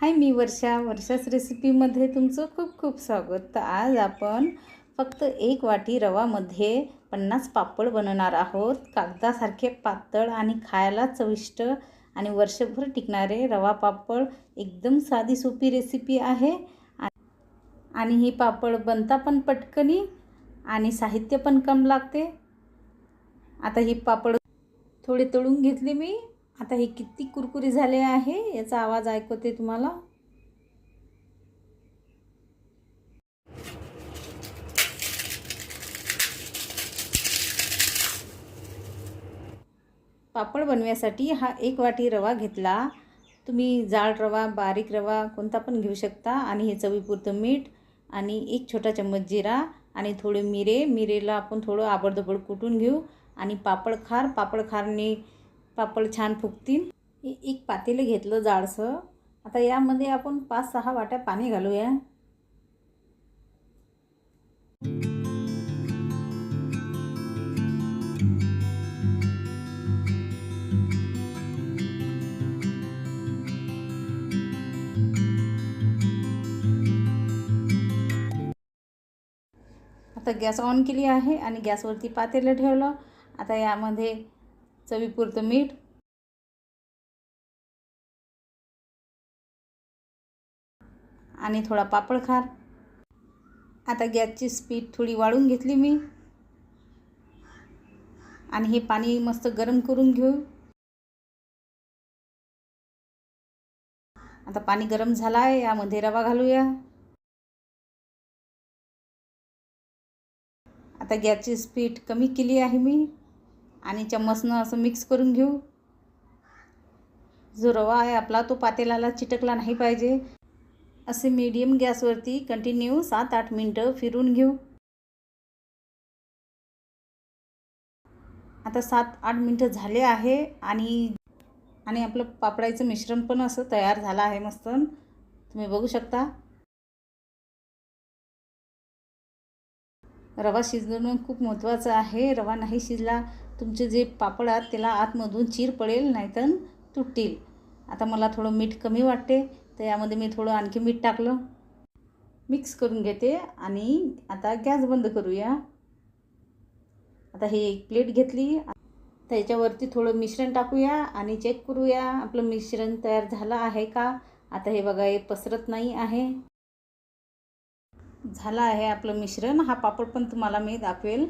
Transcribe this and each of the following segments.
हाय मी वर्षा. वर्षाच रेसिपीमध्ये तुमचं खूप खूप स्वागत. तर आज आपण फक्त एक वाटी रवामध्ये पन्नास पापड बनवणार आहोत. कागदासारखे पातळ आणि खायला चविष्ट आणि वर्षभर टिकणारे रवा पापड. एकदम साधी सोपी रेसिपी आहे. आणि ही पापड बनता पण पटकनी आणि साहित्य पण कम लागते. आता ही पापड थोडे तळून घेतली मी. आता हे किती कुरकुरी झाले आहे याचा आवाज ऐकवते तुम्हाला. पापड बनवण्यासाठी हा एक वाटी रवा घेतला. तुम्ही जाड रवा बारीक रवा कोणता पण घेऊ शकता. आणि हे चवीपुरतं मीठ आणि एक छोटा चम्मच जिरा आणि थोडे मिरे. मिरेला आपण थोडं आबडधबड कुटून घेऊ. आणि पापड खार पापड खारने पापड छान फुगतील. एक पातेलं घेतलं जाडसं. आता यामध्ये आपण पाच सहा वाट्या पाणी घालूया. आता गॅस ऑन केली आहे आणि गॅसवरती पातेलं ठेवलं. आता यामध्ये चवीपुरतं मीठ. आणि थोडा पापड खार. आता गॅसची स्पीड थोडी वाढून घेतली मी. आणि हे पाणी मस्त गरम करून घेऊ. आता पाणी गरम झालं आहे यामध्ये रवा घालूया. आता गॅसची स्पीड कमी केली आहे मी. आणि चम्मचनं असं मिक्स करून घेऊ. जो रवा आहे आपला तो पातेलाला चिटकला नाही पाहिजे. असे मीडियम गॅसवरती कंटिन्यू सात आठ मिनटं फिरून घेऊ. आता सात आठ मिनटं झाले आहे आणि आणि आपलं पापडाचं मिश्रण पण असं तयार झालं आहे मस्त. तुम्ही बघू शकता. रवा शिजवणं खूप महत्त्वाचं आहे. रवा नाही शिजला तुमचे जे पापड आहेत त्याला आतमधून चीर पडेल नाहीतर तुटतील. आता मला थोडं मीठ कमी वाटते तर यामध्ये मी थोडं आणखी मीठ टाकलं. मिक्स करून घेते आणि आता गॅस बंद करूया. आता हे एक प्लेट घेतली. त्याच्यावरती थोडं मिश्रण टाकूया आणि चेक करूया आपलं मिश्रण तयार झालं आहे का? आता हे बघा हे पसरत नाही आहे. झालं आहे आपलं मिश्रण. हा पापड पण तुम्हाला मी दाखवेल.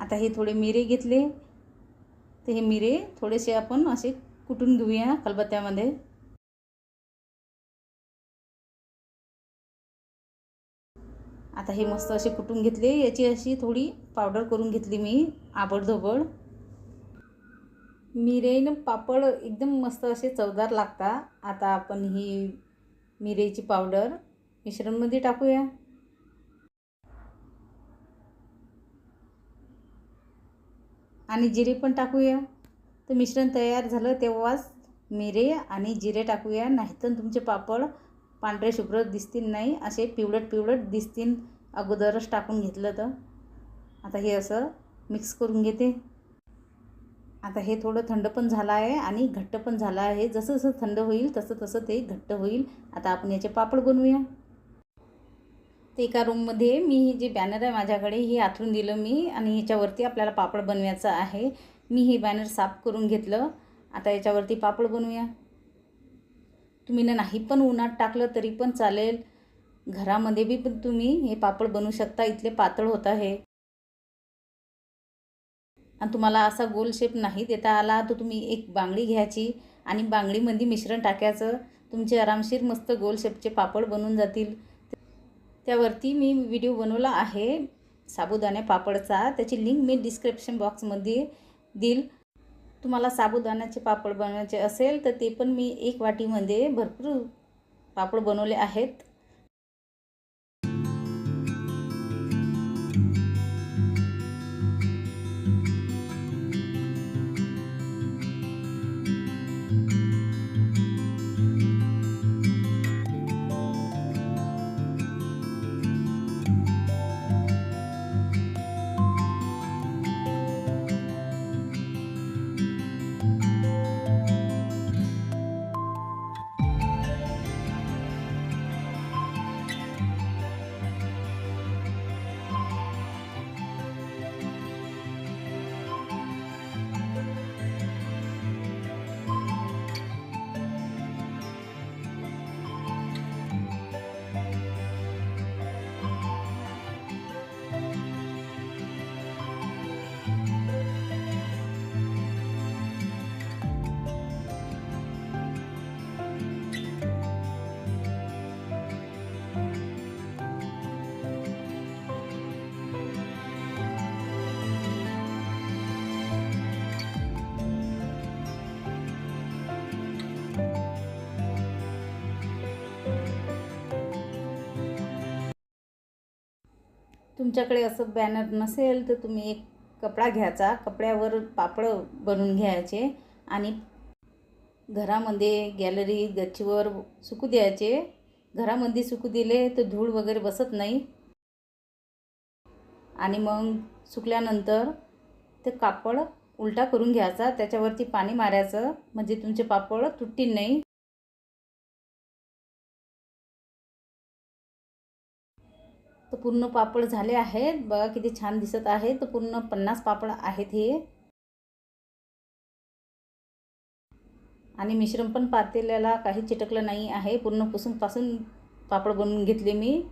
आता हे थोडे मिरे घेतले. तर हे मिरे थोडेसे आपण असे कुटून घेऊया खलबत्त्यामध्ये. आता हे मस्त असे कुटून घेतले. याची अशी थोडी पावडर करून घेतली मी आबडधोबड. मिरेनं पापड एकदम मस्त असे चवदार लागतात आता आपण ही मिरेची पावडर मिश्रणमध्ये टाकूया. आणि जिरे पण टाकूया. तर मिश्रण तयार झालं तेव्हाच मिरे आणि जिरे टाकूया. नाहीतर तुमचे पापड पांढरे शुभ्र दिसतील नाही असे पिवळट पिवळट दिसतील. अगोदरच टाकून घेतलं तर. आता हे असं मिक्स करून घेते. आता हे थोडं थंड पण झालं आहे आणि घट्ट पण झालं आहे. जसं जसं थंड होईल तसं तसं ते घट्ट होईल. आता आपण याचे पापड बनवूया. ते एका रूममध्ये मी ही जे बॅनर आहे माझ्याकडे हे आथरून दिलं मी आणि ह्याच्यावरती आपल्याला पापड बनवायचं आहे. मी हे बॅनर साफ करून घेतलं. आता याच्यावरती पापड बनवूया. तुम्ही ना नाही पण उन्हात टाकलं तरी पण चालेल. घरामध्ये बी पण तुम्ही हे पापड बनवू शकता. इथले पातळ होत आहे. आणि तुम्हाला असा गोल शेप नाही देता आला तर तुम्ही एक बांगडी घ्यायची आणि बांगडीमध्ये मिश्रण टाकायचं. तुमचे आरामशीर मस्त गोल शेपचे पापड बनून जातील. त्यावरती मी व्हिडिओ बनवला आहे साबुदाणे पापडचा. त्याची लिंक मी डिस्क्रिप्शन बॉक्समध्ये देईल. तुम्हाला साबुदाण्याचे पापड बनवायचे असेल तर ते पण मी एक वाटीमध्ये भरपूर पापड बनवले आहेत. तुमच्याकडे असं बॅनर नसेल तर तुम्ही एक कपडा घ्यायचा. कपड्यावर पापड बनवून घ्यायचे आणि घरामध्ये गॅलरी गच्चीवर सुकू द्यायचे. घरामध्ये सुकू दिले तर धूळ वगैरे बसत नाही. आणि मग सुकल्यानंतर ते कापड उलटा करून घ्यायचा. त्याच्यावरती पाणी मारायचं. म्हणजे तुमचे पापड तुटतील नाही. तर पूर्ण पापड झाले आहेत. बघा किती छान दिसत आहे. तर पूर्ण पन्नास पापड आहेत हे. आणि मिश्रण पण पातेल्याला काही चिटकलं नाही आहे. पूर्ण पुसूनपासून पापड बनवून घेतले मी.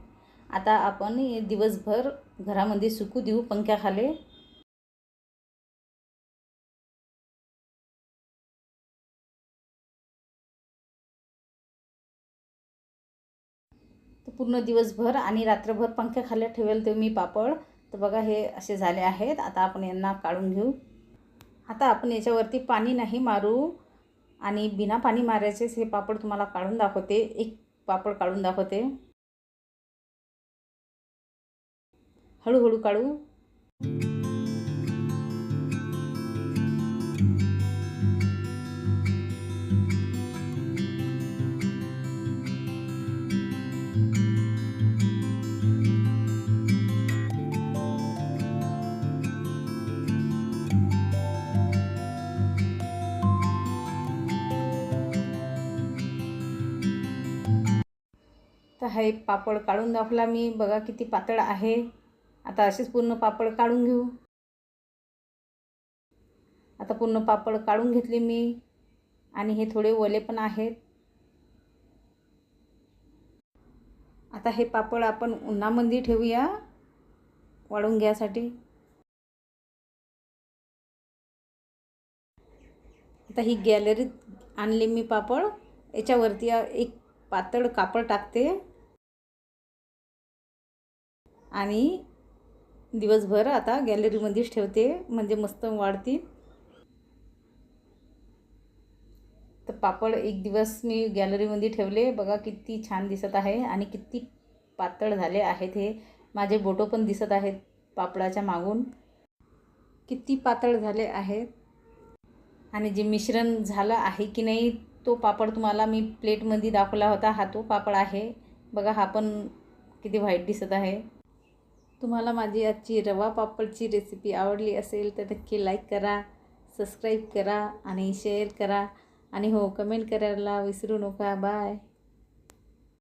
आता आपण दिवसभर घरामध्ये सुकू देऊ पंख्याखाली. पूर्ण दिवसभर आणि रात्रभर पंख्याखाली ठेवेल ते मी पापड. तर बघा हे असे झाले आहेत. आता आपण यांना काढून घेऊ. आता आपण याच्यावरती पाणी नाही मारू. आणि बिना पाणी मारायचेच हे पापड तुम्हाला काढून दाखवते. एक पापड काढून दाखवते. हळूहळू काढू. तर हे पापड काढून दाखवला मी. बघा किती पातळ आहे. आता असेच पूर्ण पापड काढून घेऊ. आता पूर्ण पापड काढून घेतले मी. आणि हे थोडे ओले पण आहेत. आता हे पापड आपण उन्हामध्ये ठेवूया वाळून घ्यासाठी. आता ही गॅलरीत आणले मी पापड. याच्यावरती एक पातळ कापड टाकते. आणि दिवसभर आता गॅलरीमध्येच ठेवते म्हणजे मस्त वाढतील तर पापड एक दिवस मी गॅलरीमध्ये ठेवले. बघा किती छान दिसत आहे आणि किती पातळ झाले आहेत हे. माझे बोटो पण दिसत आहेत पापडाच्या मागून. किती पातळ झाले आहेत. आणि जे मिश्रण झालं आहे की नाही तो पापड तुम्हाला मी प्लेटमध्ये दाखवला होता. हा तो पापड आहे. बघा हा पण किती व्हाईट दिसत आहे. तुम्हाला माझी आजची रवा पापडची रेसिपी आवडली असेल तर नक्की लाईक करा सबस्क्राईब करा आणि शेअर करा. आणि हो कमेंट करायला विसरू नका. बाय